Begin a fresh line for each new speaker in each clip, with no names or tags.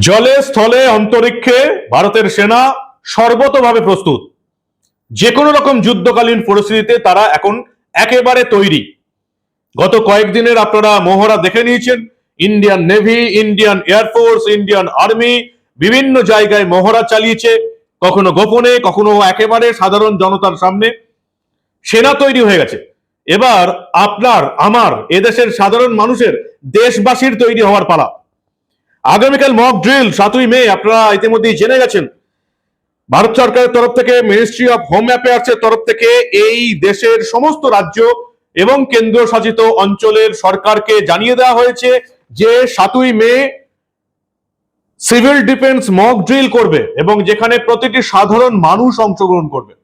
জলে, স্থলে, অন্তরিক্ষে ভারতের সেনা সর্বতভাবে প্রস্তুত। যে কোনো রকম যুদ্ধকালীন পরিস্থিতিতে তারা এখন একেবারে তৈরি। গত কয়েকদিনের আপনারা মহড়া দেখে নিয়েছেন, Indian navy, Indian air force Indian army বিভিন্ন জায়গায় মহড়া চালিয়েছে। কখনো গোপনে, কখনো একেবারে সাধারণ জনতার সামনে। সেনা তৈরি হয়ে গেছে। এবার আপনার, আমার, এদেশের সাধারণ মানুষের দেশবাসীর তৈরি হওয়ার পালা। আগামীকাল মক ড্রিল সাতই মে, আপনারা ইতিমধ্যেই জেনে গেছেন। ভারত সরকারের তরফ থেকে মিনিস্ট্রি অফ হোম অ্যাফেয়ার্স তরফ থেকে এই দেশের সমস্ত রাজ্য এবং কেন্দ্র শাসিত অঞ্চলের সরকারকে জানিয়ে দেওয়া হয়েছে যে, সাতই May civil defence mock drill করবে এবং যেখানে প্রতিটি সাধারণ মানুষ অংশগ্রহণ করবে।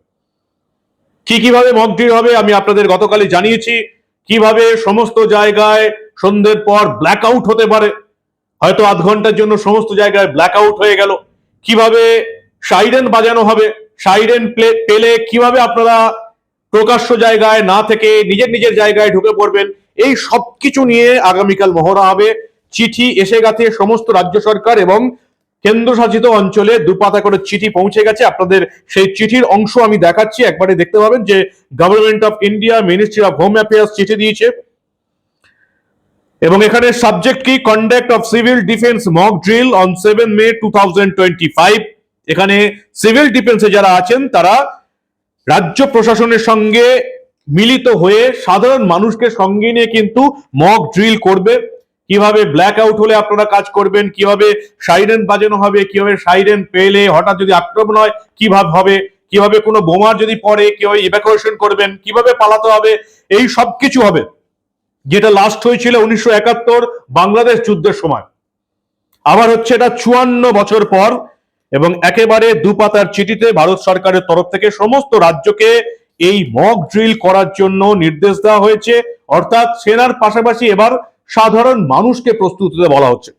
কি কীভাবে মক ড্রিল হবে আমি আপনাদের গতকালই জানিয়েছি। কীভাবে সমস্ত জায়গায় সন্ধ্যের পর ব্ল্যাক আউট হতে পারে হয়তো আধ ঘণ্টার জন্য সমস্ত জায়গায় ব্ল্যাক আউট হয়ে গেল। কীভাবে সাইরেন বাজানো হবে? সাইরেন পেলে কীভাবে আপনারা প্রকাশ্য জায়গায় না থেকে নিজের নিজের জায়গায় ঢুকে পড়বেন? এই সব কিছু নিয়ে আগামীকাল মহড়া হবে। চিঠি এসে গেছে সমস্ত রাজ্য সরকার এবং কেন্দ্রশাসিত অঞ্চলে দুপাতা করে চিঠি পৌঁছে গেছে। আপনাদের সেই চিঠির অংশ আমি দেখাচ্ছি। একবারে দেখতে পাবেন যে government of India ministry of home affairs চিঠি দিয়েছে। এবং এখানে সাবজেক্ট কি? Conduct of civil defence mock drill on seven May to এখানে সিভিল ডিফেন্সে যারা আছেন, তারা রাজ্য প্রশাসনের সঙ্গে মিলিত হয়ে সাধারণ মানুষকে সঙ্গে নিয়ে কিন্তু মক ড্রিল করবে। কীভাবে ব্ল্যাক আউট হলে আপনারা কাজ করবেন, কীভাবে সাইরেন বাজানো হবে, কীভাবে সাইরেন পেলে হঠাৎ যদি আক্রমণ হয়, কীভাবে হবে, কীভাবে কোনো বোমার যদি পড়ে, কীভাবে ইভ্যাকুয়েশন করবেন, কীভাবে পালাতে হবে, এই সব কিছু হবে। যেটা লাস্ট হয়েছিল উনিশশো একাত্তর বাংলাদেশ যুদ্ধের সময়। আবার হচ্ছে এটা চুয়ান্ন বছর পর এবং একেবারে দুপাতার চিঠিতে ভারত সরকারের তরফ থেকে সমস্ত রাজ্যকে এই মক ড্রিল করার জন্য নির্দেশ দেওয়া হয়েছে। অর্থাৎ সেনার পাশাপাশি এবার সাধারণ মানুষকে প্রস্তুত হতে বলা হচ্ছে।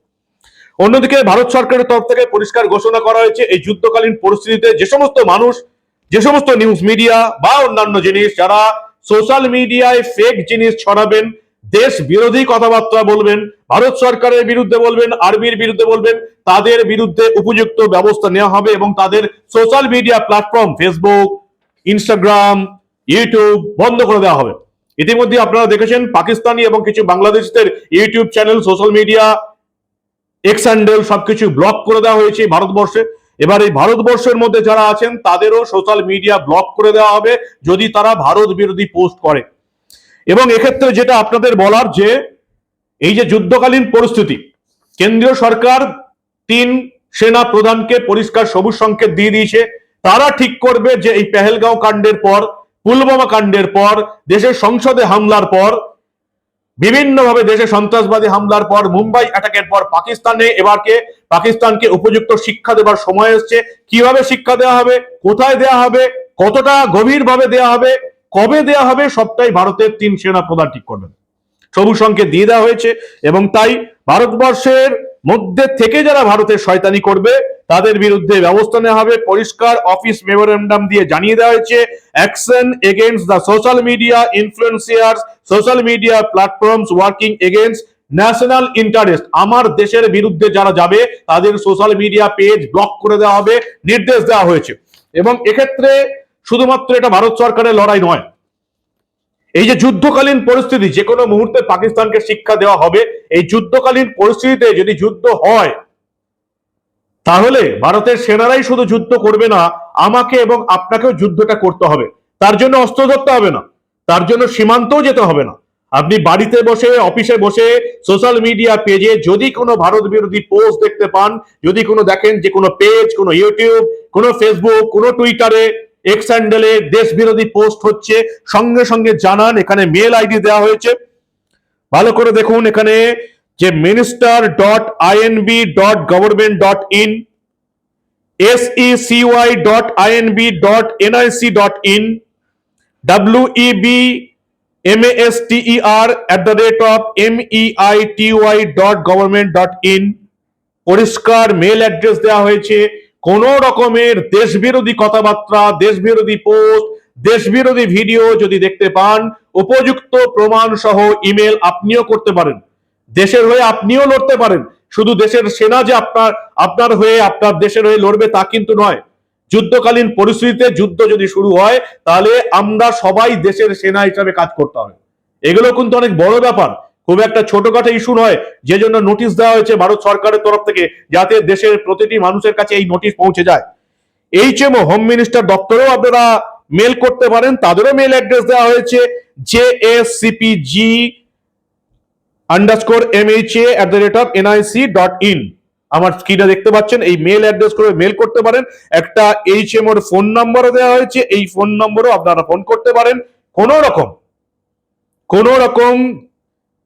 অন্যদিকে ভারত সরকারের তরফ থেকে পরিষ্কার ঘোষণা করা হয়েছে, এই যুদ্ধকালীন পরিস্থিতিতে যে সমস্ত মানুষ, যে সমস্ত নিউজ মিডিয়া বা অন্যান্য জিনিস, যারা সোশ্যাল মিডিয়ায় ফেক জিনিস ছড়াবেন দেশ বিরোধী কথাবার্তা বলবেন, ভারত সরকারের বিরুদ্ধে বলবেন আর্মির বিরুদ্ধে বলবেন, তাদের বিরুদ্ধে উপযুক্ত ব্যবস্থা নেওয়া হবে এবং তাদের social media platform Facebook Instagram YouTube বন্ধ করে দেওয়া হবে। ইতিমধ্যে আপনারা দেখেছেন পাকিস্তানি এবং কিছু বাংলাদেশদের YouTube channel social media X handle সবকিছু ব্লক করে দেওয়া হয়েছে ভারতবর্ষে। এবার এই ভারতবর্ষের মধ্যে যারা আছেন, তাদেরও সোশ্যাল মিডিয়া ব্লক করে দেওয়া হবে। যদি তারা ভারত বিরোধী পোস্ট করে এবং এক্ষেত্রে যেটা আপনাদের বলার যে এই যে যুদ্ধকালীন পরিস্থিতি, কেন্দ্রীয় সরকার তিন সেনা প্রধানকে পরিষ্কার সবুজ সংকেত দিয়ে দিয়েছে, তারা ঠিক করবে যে এই পেহেলগাঁও কাণ্ডের পর পুলবামা কাণ্ডের পর, দেশের সংসদে হামলার পর, বিভিন্নভাবে দেশে সন্ত্রাসবাদী হামলার পর, মুম্বাই অ্যাটাকের পর পাকিস্তানে এবারকে পাকিস্তানকে উপযুক্ত শিক্ষা দেবার সময় এসছে। কীভাবে শিক্ষা দেওয়া হবে? কোথায় দেওয়া হবে? কতটা গভীরভাবে দেওয়া হবে? কবে দেয়া হবে সবটাই ভারতের তিন সেনা প্রধান ঠিক করবেন। সবুজ সংকেত দিয়ে দেওয়া হয়েছে এবং তাই ভারতবর্ষের মধ্যে থেকে যারা ভারতের শয়তানি করবে, তাদের বিরুদ্ধে ব্যবস্থা নেওয়া হবে। পরিষ্কার অফিস মেমোরেন্ডাম দিয়ে জানিয়ে দেওয়া হয়েছে, action against the social media influencers social media platforms working against national interest. আমার দেশের বিরুদ্ধে যারা যাবে, তাদের সোশ্যাল মিডিয়া পেজ ব্লক করে দেওয়া হবে, নির্দেশ দেওয়া হয়েছে। এবং এক্ষেত্রে শুধুমাত্র এটা ভারত সরকারের লড়াই নয়। এই যে যুদ্ধকালীন পরিস্থিতি যে কোনো মুহূর্তে পাকিস্তানকে শিক্ষা দেওয়া হবে, এই যুদ্ধকালীন পরিস্থিতিতে যদি যুদ্ধ হয়, তাহলে ভারতের সেনারাই শুধু যুদ্ধ করবে না, আমাকে এবং আপনাকেও যুদ্ধটা করতে হবে। তার জন্য অস্ত্র ধরতে হবে না, তার জন্য সীমান্তও যেতে হবে না। আপনি বাড়িতে বসে, অফিসে বসে, সোশ্যাল মিডিয়া পেজে যদি কোনো ভারত বিরোধী পোস্ট দেখতে পান, যদি কোনো দেখেন যে কোনো পেজ, কোনো ইউটিউব, কোনো ফেসবুক, কোনো টুইটারে এক্স হ্যান্ডেলে দেশ বিরোধী পোস্ট হচ্ছে। সঙ্গে সঙ্গে জানান, এখানে মেল আইডি দেওয়া হয়েছে। ভালো করে দেখুন এখানে যে minister dot INB dot government dot in SECY dot INB dot NIC dot in WEB M S TER at the rate of M EI TY dot government dot in পরিষ্কার mail address দেওয়া হয়েছে। কোন রকমের দেশবিরোধী কথাবার্তা দেশ বিরোধী post দেশবিরোধী video যদি দেখতে পান, উপযুক্ত প্রমাণ সহ ইমেল আপনিও করতে পারেন। দেশের হয়ে আপনিও লড়তে পারেন। শুধু দেশের সেনা যে আপনার আপনার হয়ে, আপনার দেশের হয়ে লড়বে তা কিন্তু নয়। যুদ্ধকালীন পরিস্থিতিতে যুদ্ধ যদি শুরু হয়, তাহলে আমরা সবাই দেশের সেনা হিসাবে কাজ করতে হবে। এগুলো কিন্তু অনেক বড় ব্যাপার। খুব একটা ছোটখাটো ইস্যু নয়। যে জন্য নোটিশ দেওয়া হয়েছে ভারত সরকারের তরফ থেকে, যাতে দেশের প্রতিটি মানুষের কাছে এই নোটিশ পৌঁছে যায়। এইচএমও হোম মিনিস্টার দপ্তরেও আপনারা মেল করতে পারেন, তাদেরও মেল অ্যাড্রেস দেওয়া হয়েছে J S CPG underscore MHA at the rate of NIC dot in আমার স্ক্রিনে দেখতে পাচ্ছেন, এই মেল অ্যাড্রেস করে মেল করতে পারেন। একটা এইচ এম ওর ফোন নম্বরও দেওয়া হয়েছে, এই ফোন নম্বরও আপনারা ফোন করতে পারেন। কোনো রকম, কোন রকম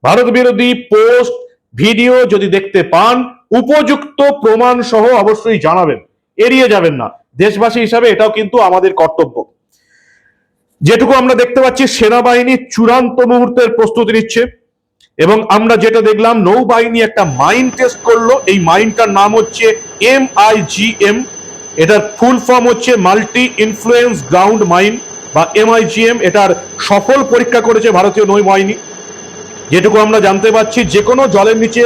ভারত বিরোধী পোস্ট, ভিডিও যদি দেখতে পান, উপযুক্ত প্রমাণ সহ অবশ্যই জানাবেন। এড়িয়ে যাবেন না। দেশবাসী হিসাবে এটাও কিন্তু আমাদের কর্তব্য। যেটুকু আমরা দেখতে পাচ্ছি, সেনাবাহিনী চূড়ান্ত মুহূর্তের প্রস্তুতি নিচ্ছে। এবং আমরা যেটা দেখলাম, নৌবাহিনী একটা মাইন্ড টেস্ট করল। এই মাইন্ডটার নাম হচ্ছে এম আই জি এম। এটার ফুল ফর্ম হচ্ছে মাল্টি ইনফ্লুয়েন্স গ্রাউন্ড মাইন বা এম আই জি এম। এটার সফল পরীক্ষা করেছে ভারতীয় নৌবাহিনী। যেটুকু আমরা জানতে পারছি যে কোনো জলের নিচে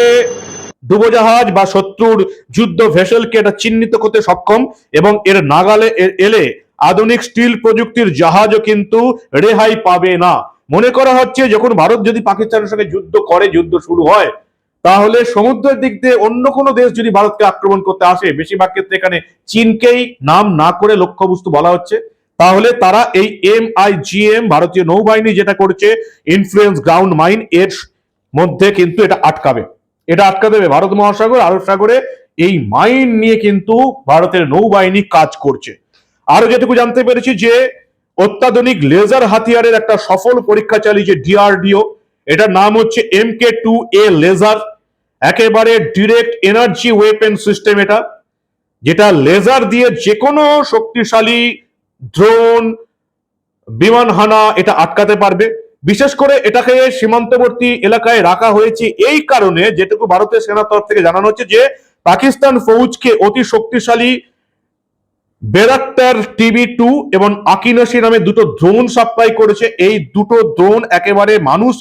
ডুবোজাহাজ বা শত্রুর যুদ্ধ ভেসেলকে এটা চিহ্নিত করতে সক্ষম এবং এর নাগালে এলে আধুনিক স্টিল প্রযুক্তির জাহাজও কিন্তু রেহাই পাবে না। মনে করা হচ্ছে, যখন ভারত যদি পাকিস্তানের সঙ্গে যুদ্ধ করে, যুদ্ধ শুরু হয়, তাহলে সমুদ্রের দিক দিয়ে অন্য কোনো দেশ যদি ভারতকে আক্রমণ করতে আসে, বেশিরভাগ ক্ষেত্রে এখানে চীনকেই নাম না করে লক্ষ্যবস্তু বলা হচ্ছে। তাহলে তারা এই এম আই জি এম ভারতীয় নৌবাহিনী যেটা করছে ইনফ্লুয়েন্স গ্রাউন্ড মাইন এর মধ্যে কিন্তু এটা আটকাবে। এটা আটকা দেবে ভারত মহাসাগর, আরব সাগরে এই মাইন নিয়ে কিন্তু ভারতের নৌবাহিনী কাজ করছে। আরও যেটুকু জানতে পেরেছি যে, অত্যাধুনিক লেজার হাতিয়ারের একটা সফল পরীক্ষা চালিয়েছে ডিআরডিও এটার নাম হচ্ছে M K two A laser একেবারে ডিরেক্ট এনার্জি ওয়েপেন সিস্টেম এটা। যেটা লেজার দিয়ে যে কোনো শক্তিশালী ড্রোন বিমান হানা এটা আটকাতে পারবে। বিশেষ করে এটাকে সীমান্তবর্তী এলাকায় রাখা হয়েছে এই কারণে যেটুকু ভারতের সেনা তরফ থেকে জানানো হচ্ছে যে, পাকিস্তান ফৌজকে অতি শক্তিশালী বেরাক্তার টিভি টু এবং আকিনাসি নামে দুটো ড্রোন সাপ্লাই করেছে। এই দুটো ড্রোন একেবারে মানুষ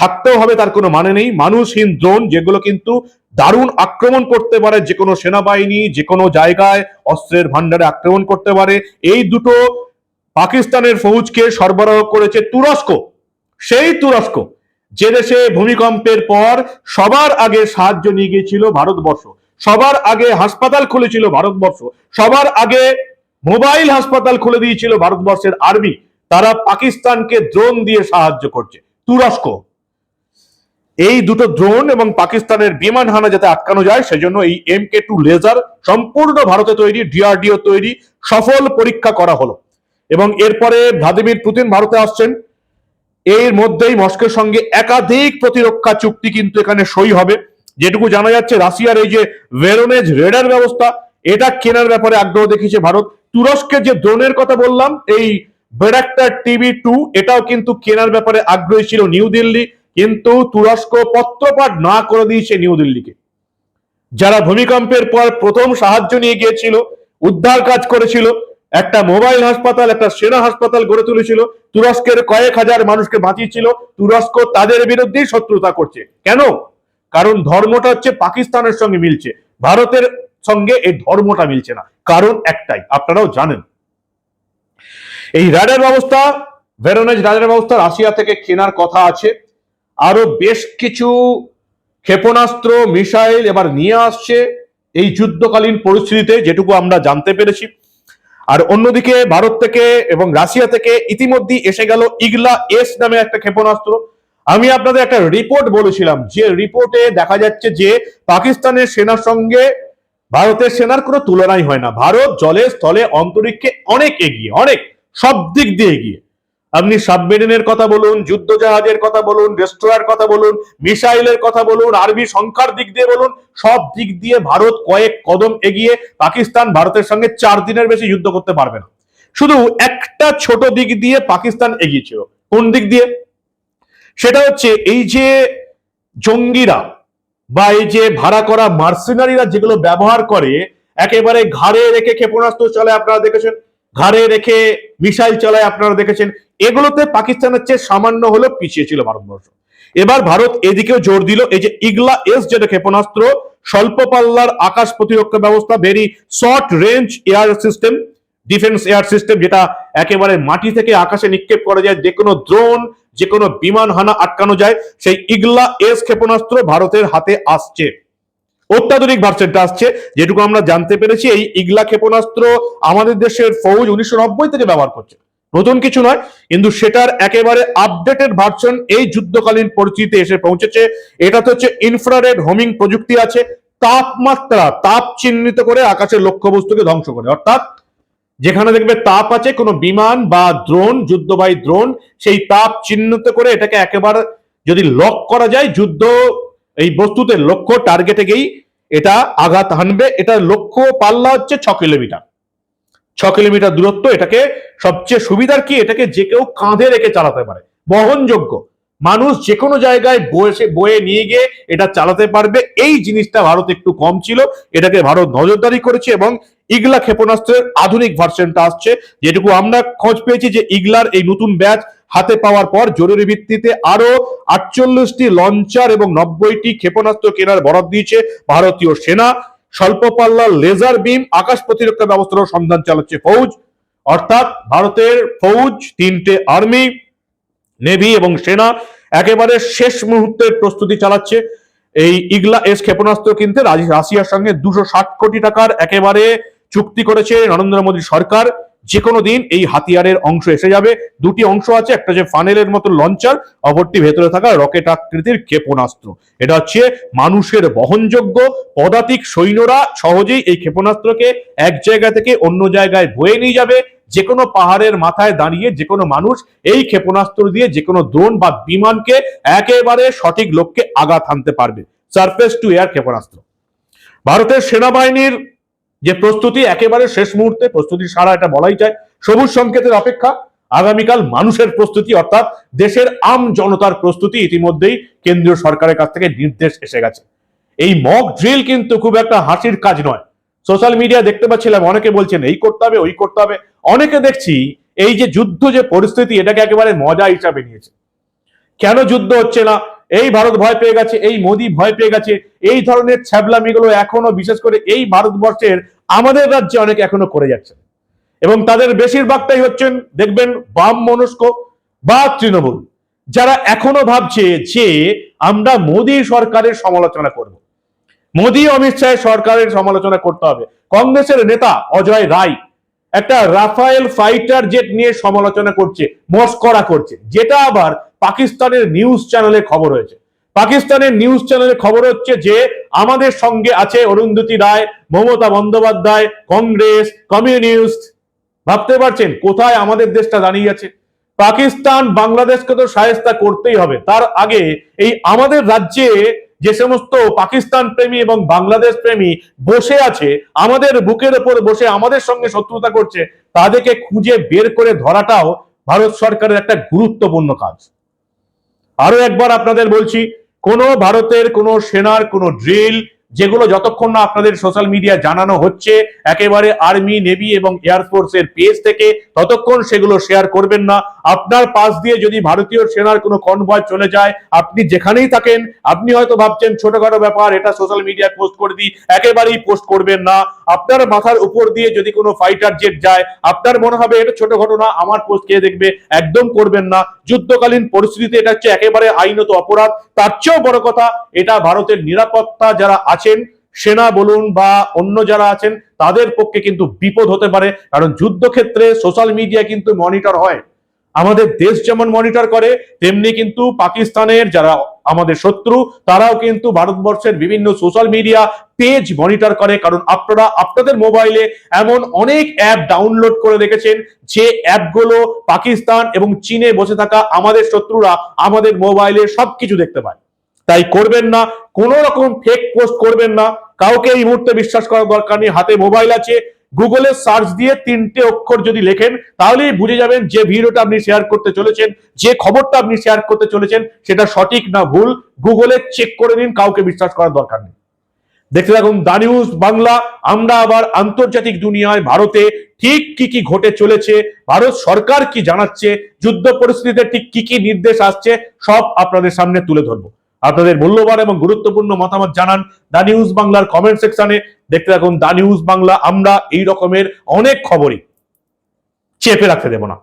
থাকতেও হবে, তার কোনো মানে নেই। মানুষহীন ড্রোন যেগুলো কিন্তু দারুণ আক্রমণ করতে পারে, যে কোনো সেনাবাহিনী, যে কোনো জায়গায় অস্ত্রের ভান্ডারে আক্রমণ করতে পারে। এই দুটো পাকিস্তানের ফৌজকে সরবরাহ করেছে তুরস্ক। সেই তুরস্ক, যে দেশে ভূমিকম্পের পর সবার আগে সাহায্য নিয়ে গিয়েছিল ভারতবর্ষ, সবার আগে হাসপাতাল খুলেছিল ভারতবর্ষ, সবার আগে মোবাইল হাসপাতাল খুলে দিয়েছিল ভারতবর্ষের আর্মি। তারা পাকিস্তানকে ড্রোন দিয়ে সাহায্য করছে, তুরস্ক। এই দুটো ড্রোন এবং পাকিস্তানের বিমান হানা যাতে আটকানো যায়, সেজন্য এই এম কে টু লেজার সম্পূর্ণ ভারতে তৈরি ডিআরডিও তৈরি, সফল পরীক্ষা করা হলো। এবং এরপরে ভ্লাদিমির পুতিন ভারতে আসছেন। এর মধ্যেই মস্কোর সঙ্গে একাধিক প্রতিরক্ষা চুক্তি কিন্তু এখানে সই হবে। যেটুকু জানা যাচ্ছে, রাশিয়ার এই যে ভেরোনেজ রেডার ব্যবস্থা, এটা কেনার ব্যাপারে আগ্রহ দেখিয়েছে ভারত। তুরস্কের যে ড্রোনের কথা বললাম, এই বেরাক্টার টিভি টু এটাও কিন্তু কেনার ব্যাপারে আগ্রহী ছিল নিউ দিল্লি। কিন্তু তুরস্ক পত্রপাঠ না করে দিয়েছে নিউ দিল্লিকে। যারা ভূমিকম্পের পর প্রথম সাহায্য নিয়ে গিয়েছিল, উদ্ধার কাজ করেছিল, একটা মোবাইল হাসপাতাল, একটা সেনা হাসপাতাল গড়ে তুলেছিল, তুরস্কের কয়েক হাজার মানুষকে বাঁচিয়েছিল, তুরস্ক তাদের বিরুদ্ধেই শত্রুতা করছে। কেন? কারণ ধর্মটা হচ্ছে পাকিস্তানের সঙ্গে মিলছে। ভারতের সঙ্গে এই ধর্মটা মিলছে না। কারণ একটাই, আপনারাও জানেন। এই রাডার ব্যবস্থা, ভেরোনেজ রাডার ব্যবস্থা রাশিয়া থেকে কেনার কথা আছে। আরও বেশ কিছু ক্ষেপণাস্ত্র, মিসাইল এবার নিয়ে আসছে এই যুদ্ধকালীন পরিস্থিতিতে, যেটুকু আমরা জানতে পেরেছি। আর অন্যদিকে ভারত থেকে এবং রাশিয়া থেকে ইতিমধ্যে এসে গেল ইগলা এস নামে একটা ক্ষেপণাস্ত্র। আমি আপনাদের একটা রিপোর্ট বলেছিলাম, যে রিপোর্টে দেখা যাচ্ছে যে পাকিস্তানের সেনার সঙ্গে ভারতের সেনার কোনো তুলনাই হয় না। ভারত জলে স্থলে অন্তরিক্ষে অনেক এগিয়ে, অনেক, সব দিক দিয়ে এগিয়ে। আপনি সাবমেরিনের কথা বলুন যুদ্ধ জাহাজের কথা বলুন রেস্টোরার কথা বলুন, মিসাইলের কথা বলুন আর্মি সংখ্যার দিক দিয়ে বলুন, সব দিক দিয়ে ভারত কয়েক কদম এগিয়ে পাকিস্তান ভারতের সঙ্গে চার দিনের বেশি যুদ্ধ করতে পারবে না। শুধু একটা ছোট দিক দিয়ে পাকিস্তান এগিয়েছিল। কোন দিক দিয়ে? সেটা হচ্ছে এই যে জঙ্গিরা বা এই যে ভাড়া করা মার্সিনারিরা যেগুলো ব্যবহার করে, একেবারে ঘাড়ে রেখে ক্ষেপণাস্ত্র চলে, আপনারা দেখেছেন ঘাড়ে রেখে মিসাইল চালায় আপনারা দেখেছেন। এগুলোতে পাকিস্তানের চেয়ে সামান্য হলেও পিছিয়ে ছিল ভারতবর্ষ। এবার ভারত এদিকেও জোর দিল। এই যে ইগলা এস যেটা ক্ষেপণাস্ত্র, স্বল্প পাল্লার আকাশ প্রতিরক্ষা ব্যবস্থা very short range air system defence air system যেটা একেবারে মাটি থেকে আকাশে নিক্ষেপ করা যায়, যে কোনো ড্রোন যে কোনো বিমান হানা আটকানো যায়, সেই ইগলা এস ক্ষেপণাস্ত্র ভারতের হাতে আসছে। অত্যাধুনিক ভার্সেনটা আসছে। যেটুকু আমরা জানতে পেরেছি, এই ইগলা ক্ষেপণাস্ত্র আমাদের দেশের ফৌজ উনিশশো নব্বই থেকে ব্যবহার করছে। নতুন কিছু নয়, কিন্তু সেটার একেবারে আপডেটেড ভার্সন এই যুদ্ধকালীন পরিস্থিতিতে এসে পৌঁছেছে। এটাতে হচ্ছে ইনফ্রারেড হোমিং প্রযুক্তি আছে, তাপমাত্রা, তাপ চিহ্নিত করে আকাশের লক্ষ্যবস্তুকে ধ্বংস করে। অর্থাৎ যেখানে দেখবে তাপ আছে, কোনো বিমান বা দ্রোন যুদ্ধবাহী দ্রোন সেই তাপ চিহ্নিত করে এটাকে একেবারে যদি লক করা যায়, যুদ্ধ এই বস্তুতে লক্ষ্য টার্গেটে গিয়েই এটা আঘাত হানবে এটার লক্ষ্য পাল্লা হচ্ছে ছ কিলোমিটার। ছ কিলোমিটার দূরত্ব এটাকে সবচেয়ে সুবিধার কি? এটাকে যে কেউ কাঁধে রেখে চালাতে পারে। বহনযোগ্য। মানুষ যে কোনো জায়গায় বসে, বয়ে নিয়ে গিয়ে এটা চালাতে পারবে। এই জিনিসটা ভারত একটু কম ছিল। এটাকে ভারত নজরদারি করেছে এবং ইগলা ক্ষেপণাস্ত্রের আধুনিক ভার্সনটা আসছে। যেটুকু আমরা খোঁজ পেয়েছি যে ইগলার এই নতুন ব্যাচ হাতে পাওয়ার পর জরুরি ভিত্তিতে আরও আটচল্লিশটি লঞ্চার এবং নব্বইটি ক্ষেপণাস্ত্র কেনার বরাদ দিয়েছে ভারতীয় সেনা। স্বল্প পাল্লার লেজার বিম, আকাশ প্রতিরক্ষা ব্যবস্থার সন্ধান চালাচ্ছে ফৌজ। অর্থাৎ ভারতের ফৌজ, তিনটে আর্মি, নেভি এবং সেনা একেবারে শেষ মুহূর্তের প্রস্তুতি চালাচ্ছে। এই ইগলা এস ক্ষেপণাস্ত্র কিনতে রাশিয়ার সঙ্গে দুশো কোটি টাকার একেবারে চুক্তি করেছে নরেন্দ্র মোদী সরকার। যে কোনো দিন এই হাতিয়ারের অংশ এসে যাবে। দুটি অংশ আছে, একটা যে ফানেলের মতো লঞ্চার, অপরটি ভেতরে থাকা রকেট আকৃতির ক্ষেপণাস্ত্র। এটা হচ্ছে মানুষের বহনযোগ্য, পদাতিক সৈন্যরা সহজেই এই ক্ষেপণাস্ত্রকে এক জায়গা থেকে অন্য জায়গায় বয়ে নিয়ে যাবে। যে কোনো পাহাড়ের মাথায় দাঁড়িয়ে যে কোনো মানুষ এই ক্ষেপণাস্ত্র দিয়ে যে কোনো ড্রোন বা বিমানকে একেবারে সঠিক লক্ষ্যে আঘাত হানতে পারবে। সারফেস টু এয়ার ক্ষেপণাস্ত্র। ভারতের সেনাবাহিনীর যে প্রস্তুতি একেবারে শেষ মুহূর্তে প্রস্তুতি সারা এটা বলাই যায়, সবুজ সংকেতের অপেক্ষা, আগামীকাল মানুষের প্রস্তুতি, অর্থাৎ দেশের আম জনতার প্রস্তুতি ইতিমধ্যেই কেন্দ্রীয় সরকারের কাছ থেকে নির্দেশ এসে গেছে। এই মক ড্রিল কিন্তু খুব একটা হাসির কাজ নয়। সোশ্যাল মিডিয়া দেখতে পাচ্ছিলাম, অনেকে বলছেন, এই করতে হবে, ওই করতে হবে। অনেকে দেখছি, এই যে যুদ্ধ যে পরিস্থিতি, এটাকে একেবারে মজা হিসাবে নিয়েছে। কেন যুদ্ধ হচ্ছে না? এই ভারত ভয় পেয়ে গেছে, এই মোদি ভয় পেয়ে গেছে, এই ধরনের ছ্যাবলামিগুলো এখনও, বিশেষ করে এই ভারতবর্ষের আমাদের রাজ্যে অনেকে এখনও করে যাচ্ছে। এবং তাদের বেশিরভাগটাই হচ্ছেন, দেখবেন, বাম মনস্ক বা তৃণমূল, যারা এখনও ভাবছে যে আমরা মোদী সরকারের সমালোচনা করব। মোদী, অমিত শাহের সরকারের সমালোচনা করতে হবে। কংগ্রেসের নেতা অজয় রায় একটা রাফায়েল ফাইটার জেট নিয়ে সমালোচনা করছে, মস্করা করছে। যেটা আবার পাকিস্তানের নিউজ চ্যানেলে খবর হয়েছে। পাকিস্তানের নিউজ চ্যানেলে খবর হচ্ছে যে, আমাদের সঙ্গে আছে অরুন্ধতী রায়, মমতা বন্দ্যোপাধ্যায়, কংগ্রেস, কমিউনিস্ট। ভাবতে পারছেন কোথায় আমাদের দেশটা দাঁড়িয়ে আছে? পাকিস্তান, বাংলাদেশকে তো সাহেস্তা করতেই হবে। তার আগে এই আমাদের রাজ্যে যে সমস্ত পাকিস্তান প্রেমী এবং বাংলাদেশ প্রেমী বসে আছে, আমাদের বুকের ওপর বসে আমাদের সঙ্গে শত্রুতা করছে, তাদেরকে খুঁজে বের করে ধরাটাও ভারত সরকারের একটা গুরুত্বপূর্ণ কাজ। আরও একবার আপনাদের বলছি, কোনো ভারতের কোনো সেনার কোনো ড্রিল যেগুলো যতক্ষণ না আপনাদের সোশ্যাল মিডিয়া জানানো হচ্ছে, একেবারে আর্মি নেভি এবং এয়ারফোর্সের পেজ থেকে, ততক্ষণ সেগুলো শেয়ার করবেন না। আপনার পাশ দিয়ে যদি ভারতীয় সেনার কোনো কনভয় চলে যায়, আপনি যেখানেই থাকেন, আপনি হয়তো ভাবছেন ছোটখাটো ব্যাপার, এটা সোশ্যাল মিডিয়ায় পোস্ট করে দিই, একেবারেই পোস্ট করবেন না। আপনার মাথার উপর দিয়ে যদি কোনো ফাইটার জেট যায়, আপনার মনে হবে এটা ছোট ঘটনা, আমার পোস্ট কে দেখবে, একদম করবেন না। যুদ্ধকালীন পরিস্থিতিতে এটা হচ্ছে একেবারে আইনত অপরাধ। তার চেয়েও বড় কথা, এটা ভারতের নিরাপত্তা যারা আছেন, সেনা বলুন বা অন্য যারা আছেন, তাদের পক্ষে কিন্তু বিপদ হতে পারে। কারণ যুদ্ধক্ষেত্রে সোশ্যাল মিডিয়া কিন্তু মনিটর হয়। আমাদের দেশ যেমন মনিটর করে, তেমনি কিন্তু পাকিস্তানের যারা আমাদের শত্রু, তারাও কিন্তু ভারতবর্ষের বিভিন্ন সোশ্যাল মিডিয়া পেজ মনিটর করে। কারণ আপনারা আপনাদের মোবাইলে এমন অনেক অ্যাপ ডাউনলোড করে রেখেছেন যে অ্যাপগুলো পাকিস্তান এবং চীনে বসে থাকা আমাদের শত্রুরা আমাদের মোবাইলে সবকিছু দেখতে পায়। তাই করবেন না কোন রকম ফেক পোস্ট করবেন না। কাউকে এই মুহূর্তে বিশ্বাস করার দরকার নেই, হাতে মোবাইল আছে গুগলে সার্চ দিয়ে তিনটে অক্ষর যদি লেখেন, তাহলেই বুঝে যাবেন যে ভিডিওটা আপনি শেয়ার করতে চলেছেন, যে খবরটা আপনি শেয়ার করতে চলেছেন, সেটা সঠিক না ভুল, গুগলে চেক করে নিন, কাউকে বিশ্বাস করার দরকার নেই। দেখতে থাকুন দা নিউজ বাংলা, আমরা আবার আন্তর্জাতিক দুনিয়ায়, ভারতে ঠিক কি কি ঘটে চলেছে, ভারত সরকার কি জানাচ্ছে, যুদ্ধ পরিস্থিতিতে ঠিক কি কি নির্দেশ আসছে, সব আপনাদের সামনে তুলে ধরবো। আপনাদের মূল্যবান এবং গুরুত্বপূর্ণ মতামত জানান দা নিউজ বাংলার কমেন্ট সেকশনে। দেখতে থাকুন দা নিউজ বাংলা, আমরা এই রকমের অনেক খবরই চেপে রাখতে দেব না।